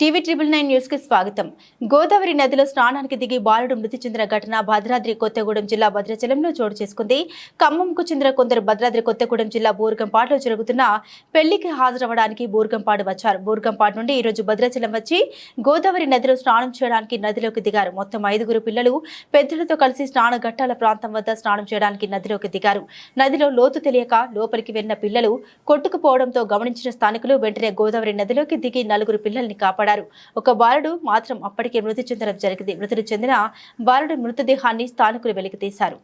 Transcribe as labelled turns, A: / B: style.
A: TV triple nine న్యూస్కి స్వాగతం. గోదావరి నదిలో స్నానానికి దిగి బాలుడు మృతి చెందిన ఘటన భద్రాద్రి కొత్తగూడెం జిల్లా భద్రాచలంలో చోటు చేసుకుంది. ఖమ్మంకు చెందిన కొందరు భద్రాద్రి కొత్తగూడెం జిల్లా బూర్గంపాడులో జరుగుతున్న పెళ్ళికి హాజరవ్వడానికి బూర్గంపాడు వచ్చారు. బూర్గంపాడు నుండి ఈ రోజు భద్రాచలం వచ్చి గోదావరి నదిలో స్నానం చేయడానికి నదిలోకి దిగారు. మొత్తం ఐదుగురు పిల్లలు పెద్దలతో కలిసి స్నాన ఘట్టాల ప్రాంతం వద్ద స్నానం చేయడానికి నదిలోకి దిగారు. నదిలో లోతు తెలియక లోపలికి వెళ్ళిన పిల్లలు కొట్టుకుపోవడంతో గమనించిన స్థానికులు వెంటనే గోదావరి నదిలోకి దిగి నలుగురు పిల్లల్ని కాపాడారు. ఒక బాలుడు మాత్రం అప్పటికే మృతి చెందడం జరిగింది. మృతి చెందిన బాలుడి మృతదేహాన్ని స్థానికులు వెలికితీశారు.